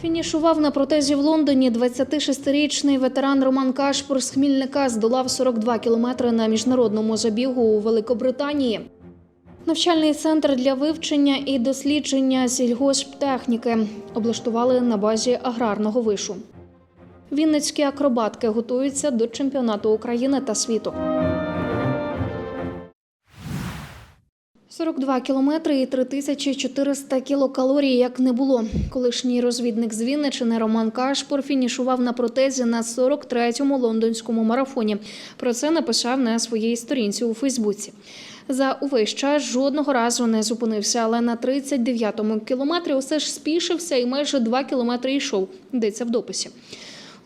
Фінішував на протезі в Лондоні 26-річний ветеран Роман Кашпур з Хмільника здолав 42 кілометри на міжнародному забігу у Великобританії. Навчальний центр для вивчення і дослідження сільгосптехніки облаштували на базі аграрного вишу. Вінницькі акробатки готуються до чемпіонату України та світу. 42 кілометри і 3400 кілокалорій як не було. Колишній розвідник з Вінничини Роман Кашпор фінішував на протезі на 43-му лондонському марафоні. Про це написав на своїй сторінці у Фейсбуці. За увесь час жодного разу не зупинився, але на 39-му кілометрі усе ж спішився і майже 2 кілометри йшов. Йдеться в дописі.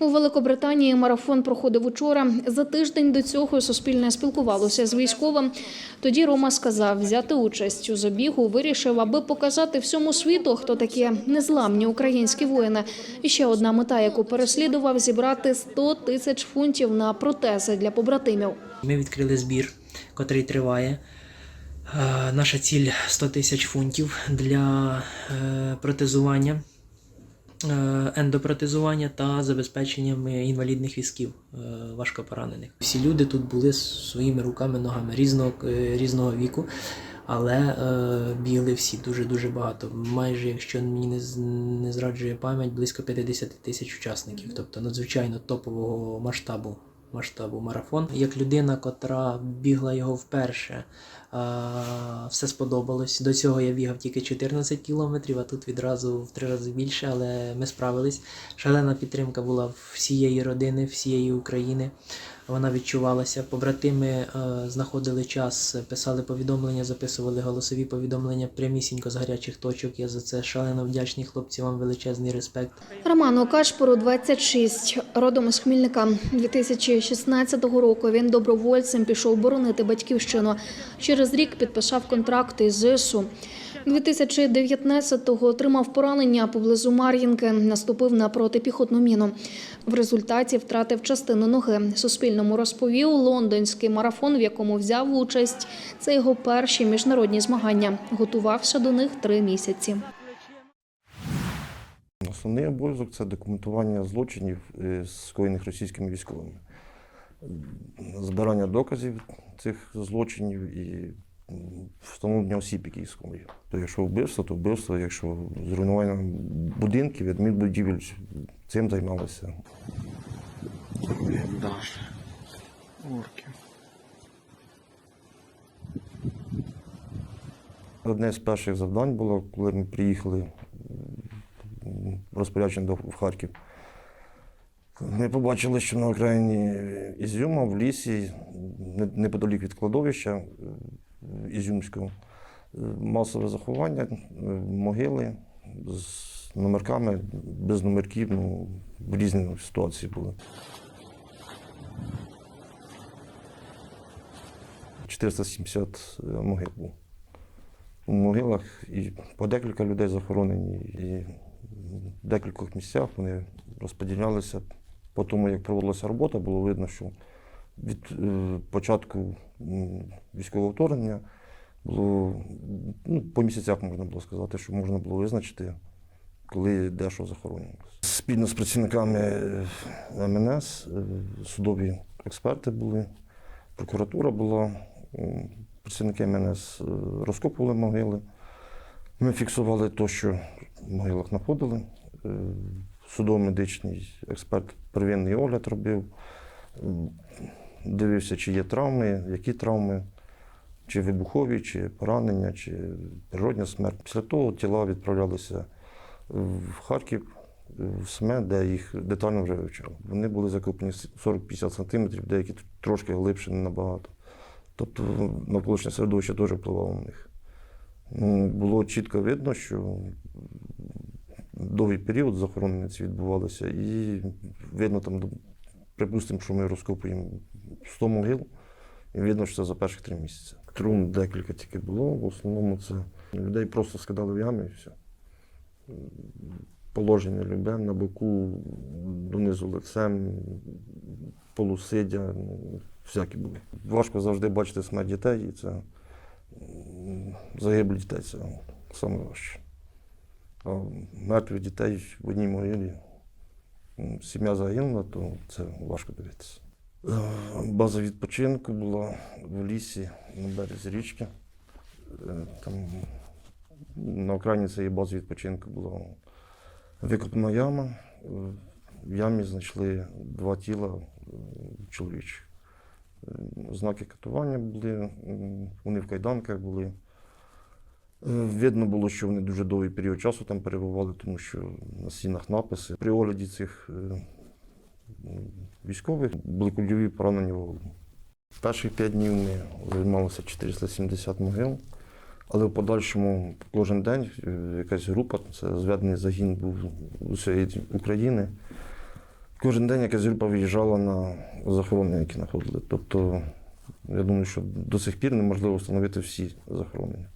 У Великобританії марафон проходив учора. За тиждень до цього Суспільне спілкувалося з військовим. Тоді Рома сказав, взяти участь у забігу вирішив, аби показати всьому світу, хто такі незламні українські воїни. І ще одна мета, яку переслідував, зібрати 100 тисяч фунтів на протези для побратимів. Ми відкрили збір, котрий триває. Е, Наша ціль 100 тисяч фунтів для е, протезування, ендопротезування та забезпеченням інвалідних візків е, важкопоранених. Всі люди тут були своїми руками, ногами різного, е, різного віку, але е, бігли всі дуже-дуже багато. Майже, якщо мені не, не зраджує пам'ять, близько 50 тисяч учасників, тобто надзвичайно топового масштабу масштабу марафон. Як людина, котра бігла його вперше, все сподобалось. До цього я бігав тільки 14 кілометрів, а тут відразу в три рази більше, але ми справились. Шалена підтримка була всієї родини, всієї України. Вона відчувалася. Побратими е, знаходили час, писали повідомлення, записували голосові повідомлення прямісінько з гарячих точок. Я за це шалено вдячний хлопці. Вам величезний респект. Роману Кашпору 26, родом з Хмільника. 2016 року він добровольцем пішов боронити батьківщину. Через рік підписав контракт із ЗСУ. 2019-го отримав поранення поблизу Мар'їнки, наступив на протипіхотну міну. В результаті втратив частину ноги. Суспільному розповів лондонський марафон, в якому взяв участь. Це його перші міжнародні змагання. Готувався до них три місяці. Основний обов'язок це документування злочинів, е, скоєних російськими військовими, збирання доказів цих злочинів і встановлення осіб, які скоїли. То якщо вбивство, то вбивство, якщо зруйнування будинків, адмінбудівель, цим займалися. Даша. Орки. Одне з перших завдань було, коли ми приїхали розпорядження до в Харків. Ми побачили, що на окраїні Ізюма в лісі, неподалік від кладовища е, Ізюмського, е, масове заховання, е, могили з номерками, без номерків, ну, різні ситуації були. 470 могил було у могилах і по декілька людей захоронені, і в декількох місцях вони розподілялися. По тому, як проводилася робота, було видно, що від е, початку військового вторгнення було ну, по місяцях можна було сказати, що можна було визначити, коли де що захоронювалося. Спільно з працівниками е, МНС, е, судові експерти були, прокуратура була, працівники МНС розкопували могили. Ми фіксували те, що в могилах знаходили. Судово-медичний експерт первинний огляд робив, дивився, чи є травми, які травми, чи вибухові, чи поранення, чи природня смерть. Після того тіла відправлялися в Харків, в СМЕ, де їх детально вже вивчали. Вони були закуплені 40-50 сантиметрів, деякі трошки глибше, не набагато. Тобто навколишнє середовище теж впливало на них. Було чітко видно, що довгий період захоронення ці відбувалося, і видно там, припустимо, що ми розкопуємо 100 могил, і видно, що це за перших три місяці. Трун декілька тільки було, в основному це людей просто скидали в ями і все. Положення любе на боку, донизу лицем, полусидя, ну, всякі були. Важко завжди бачити смерть дітей, і це м, загиблі дітей це найважче. А мертвих дітей в одній могилі. Сім'я загинула, то це важко дивитися. Е, База відпочинку була в лісі на березі річки. Е, Там на окраїні цієї бази відпочинку була викопана яма. В ямі знайшли два тіла е, чоловічих. Знаки катування були, вони в кайданках були. Е, Видно було, що вони дуже довгий період часу там перебували, тому що на стінах написи. При огляді цих е, військових були кульові поранення в голову. Перших п'ять днів ми займалися 470 могил, але в подальшому кожен день е, якась група, це зведений загін був усієї України. Кожен день якась група виїжджала на захоронення, які знаходили. Тобто, я думаю, що до сих пір неможливо встановити всі захоронення.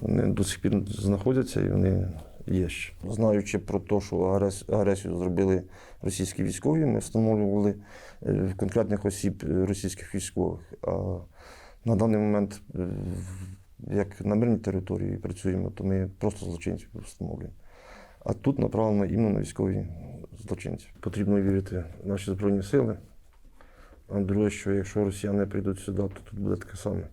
Вони до сих пір знаходяться і вони є ще. Знаючи про те, що агресію зробили російські військові, ми встановлювали е, конкретних осіб е, російських військових. А на даний момент, е, як на мирній території працюємо, то ми просто злочинців встановлюємо. А тут направлено іменно на військові злочинці. Потрібно вірити в наші Збройні сили. А друге, що якщо росіяни прийдуть сюди, то тут буде таке саме.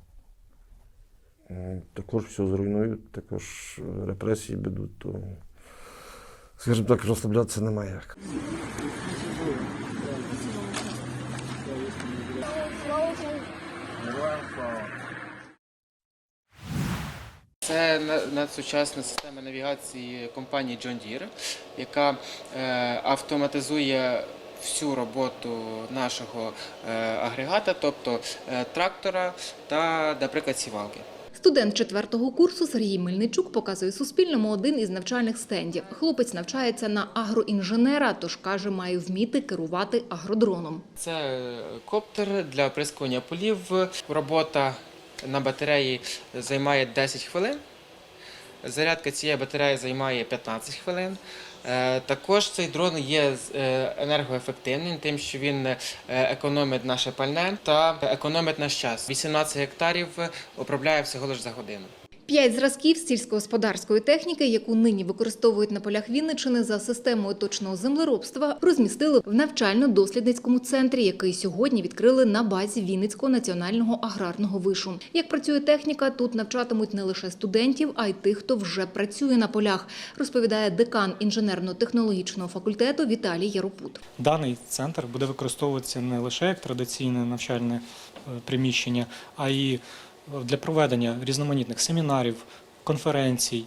М, Також все зруйнують, також е, репресії будуть, то, скажімо так, розслаблятися немає як. Це надсучасна система навігації компанії John Deere, яка е, автоматизує всю роботу нашого е, агрегата, тобто е, трактора та, наприклад, сівалки. Студент четвертого курсу Сергій Мельничук показує Суспільному один із навчальних стендів. Хлопець навчається на агроінженера, тож каже, має вміти керувати агродроном. Це коптер для оприскування полів. Робота на батареї займає 10 хвилин. Зарядка цієї батареї займає 15 хвилин. Е, Також цей дрон є е, енергоефективним, тим, що він е, економить наше пальне та економить наш час. 18 гектарів обробляє всього лише за годину. П'ять зразків сільськогосподарської техніки, яку нині використовують на полях Вінничини за системою точного землеробства, розмістили в навчально-дослідницькому центрі, який сьогодні відкрили на базі Вінницького національного аграрного вишу. Як працює техніка, тут навчатимуть не лише студентів, а й тих, хто вже працює на полях, розповідає декан інженерно-технологічного факультету Віталій Яропут. Даний центр буде використовуватися не лише як традиційне навчальне е, приміщення, а й для проведення різноманітних семінарів, конференцій,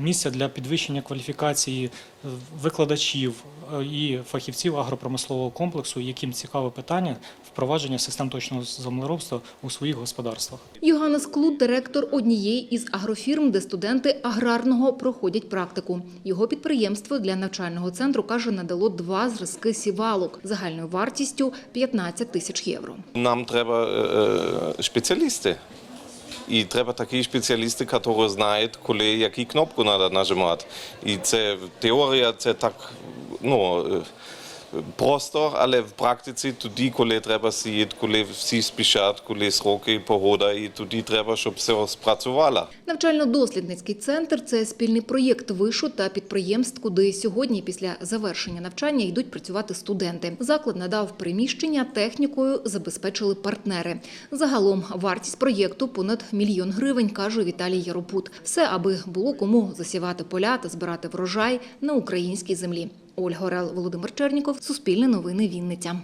місця для підвищення кваліфікації е, викладачів е, і фахівців агропромислового комплексу, яким цікаве питання впровадження систем точного землеробства у своїх господарствах. Йоганнес Клуд – директор однієї із агрофірм, де студенти аграрного проходять практику. Його підприємство для навчального центру, каже, надало два зразки сівалок загальною вартістю 15 тисяч євро. Нам треба е, спеціалісти. І треба такі спеціалісти, які знають, коли які кнопку треба нажимати. І це теорія, це так ну, е, просто, але в практиці тоді, коли треба сіяти, коли всі спішать, коли сроки, погода, і тоді треба, щоб все спрацювало. Навчально-дослідницький центр – це спільний проєкт вишу та підприємств, куди сьогодні після завершення навчання йдуть працювати студенти. Заклад надав приміщення, технікою забезпечили партнери. Загалом вартість проєкту понад мільйон гривень, каже Віталій Яропут. Все, аби було кому засівати поля та збирати врожай на українській землі. Ольга Орел, Володимир Черніков, Суспільне новини Вінниця.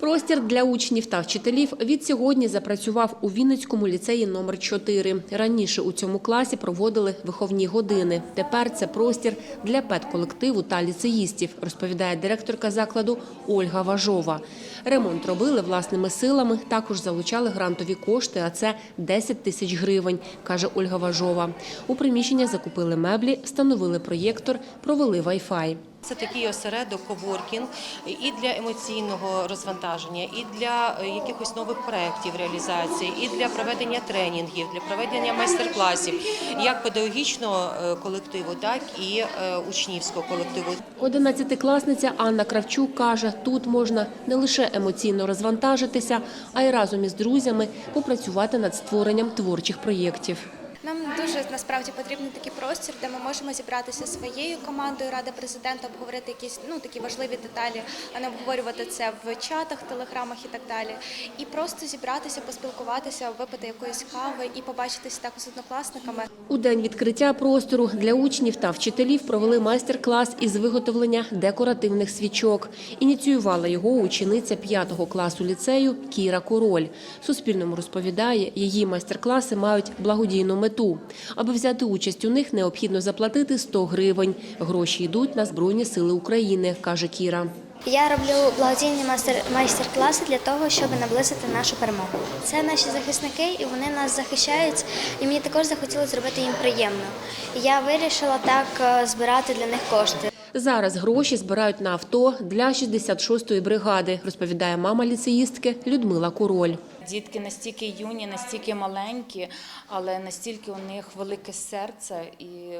Простір для учнів та вчителів від сьогодні запрацював у Вінницькому ліцеї номер 4 Раніше у цьому класі проводили виховні години. Тепер це простір для педколективу та ліцеїстів, розповідає директорка закладу Ольга Важова. Ремонт робили власними силами, також залучали грантові кошти, а це 10 тисяч гривень, каже Ольга Важова. У приміщення закупили меблі, встановили проєктор, провели вай-фай. Це такий осередок коворкінг і для емоційного розвантаження, і для е, якихось нових проєктів реалізації, і для проведення тренінгів, для проведення майстер-класів, як педагогічного е, колективу, так і е, учнівського колективу. Одинадцятикласниця Анна Кравчук каже, тут можна не лише емоційно розвантажитися, а й разом із друзями попрацювати над створенням творчих проєктів. Нам дуже насправді потрібен такий простір, де ми можемо зібратися своєю командою Ради президента, обговорити якісь ну такі важливі деталі, а не обговорювати це в чатах, телеграмах і так далі. І просто зібратися, поспілкуватися, випити якоїсь кави і побачитися також з однокласниками. У день відкриття простору для учнів та вчителів провели майстер-клас із виготовлення декоративних свічок. Ініціювала його учениця 5 класу ліцею Кіра Король. Суспільному розповідає, її майстер-класи мають благодійну мету. Аби взяти участь у них, необхідно заплатити 100 гривень. Гроші йдуть на Збройні сили України, каже Кіра. Я роблю благодійні майстер- майстер-класи для того, щоб наблизити нашу перемогу. Це наші захисники, і вони нас захищають. І мені також захотілося зробити їм приємно. Я вирішила так е, збирати для них кошти. Зараз гроші збирають на авто для 66-ї бригади, розповідає мама ліцеїстки Людмила Король. Дітки настільки юні, настільки маленькі, але настільки у них велике серце, і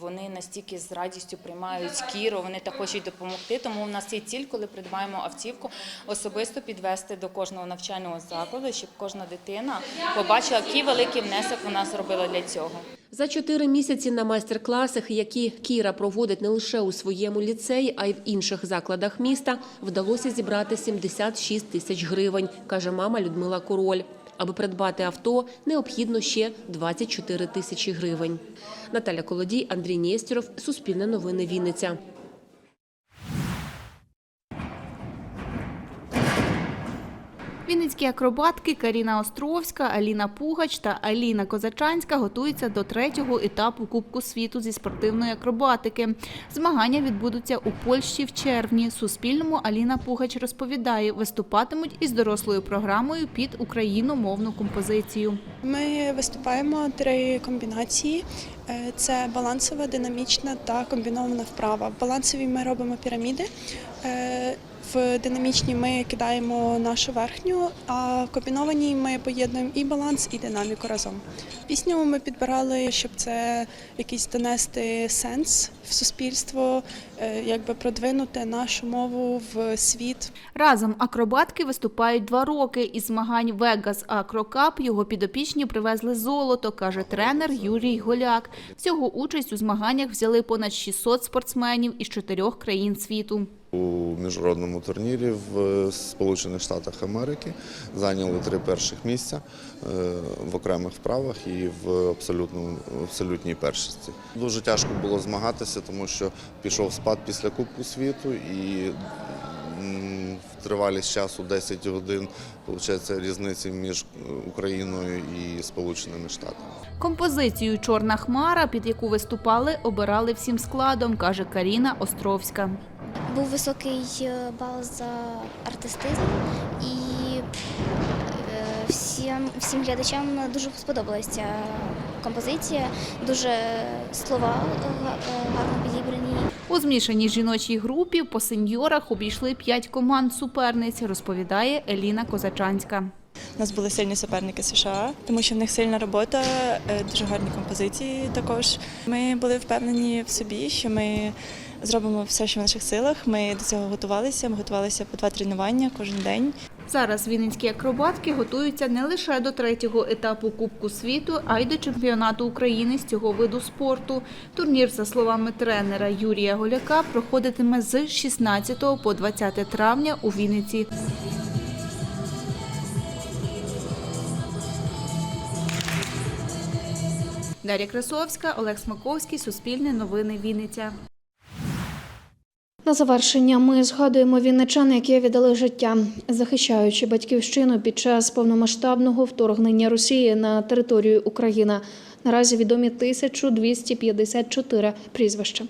вони настільки з радістю приймають кіру, вони так хочуть допомогти. Тому у нас є ціль, коли придбаємо автівку, особисто підвести до кожного навчального закладу, щоб кожна дитина побачила, який великий внесок вона зробила для цього. За чотири місяці на майстер-класах, які Кіра проводить не лише у своєму ліцеї, а й в інших закладах міста, вдалося зібрати 76 тисяч гривень, каже мама Людмила Король. Аби придбати авто, необхідно ще 24 тисячі гривень. Наталя Колодій, Андрій Нєстєров, Суспільне новини Вінниця. Вінницькі акробатки Каріна Островська, Аліна Пугач та Аліна Козачанська готуються до третього етапу Кубку світу зі спортивної акробатики. Змагання відбудуться у Польщі в червні. Суспільному Аліна Пугач розповідає, виступатимуть із дорослою програмою під україномовну композицію. Ми виступаємо три комбінації: Е, це балансова, динамічна та комбінована вправа. В балансовій ми робимо піраміди. В динамічній ми кидаємо нашу верхню, а в комбінованій ми поєднуємо і баланс, і динаміку разом. Пісню ми підбирали, щоб це якийсь донести сенс в суспільство, е, якби продвинути нашу мову в світ. Разом акробатки виступають два роки. Із змагань Acro Cup його підопічні привезли золото, каже тренер Юрій Голяк. Всього участь у змаганнях взяли понад 600 спортсменів із чотирьох країн світу. У міжнародному турнірі в Сполучених Штатах Америки зайняли три перших місця е, в окремих вправах і в абсолютній першості. Дуже тяжко було змагатися, тому що пішов спад після Кубку світу і тривалість часу 10 годин виходить різниця між Україною і Сполученими Штатами. Композицію Чорна хмара, під яку виступали, обирали всім складом, каже Каріна Островська. Був високий е, бал за артистизм, і е, всім, всім глядачам дуже сподобалася ця композиція. Дуже слова е, га- гарно підібрані. У змішаній жіночій групі по сеньорах обійшли п'ять команд суперниць, розповідає Еліна Козачанська. У нас були сильні суперники США, тому що в них сильна робота, дуже гарні композиції. Також ми були впевнені в собі, що ми зробимо все, що в наших силах. Ми до цього готувалися. Ми готувалися по два тренування кожен день. Зараз вінницькі акробатки готуються не лише до третього етапу Кубку світу, а й до чемпіонату України з цього виду спорту. Турнір, за словами тренера Юрія Голяка, проходитиме з 16 по 20 травня у Вінниці. Дар'я Красовська, Олег Смаковський, Суспільне новини Вінниця. На завершення ми згадуємо вінничан, які віддали життя, захищаючи батьківщину під час повномасштабного вторгнення Росії на територію України. Наразі відомі 1254 прізвища.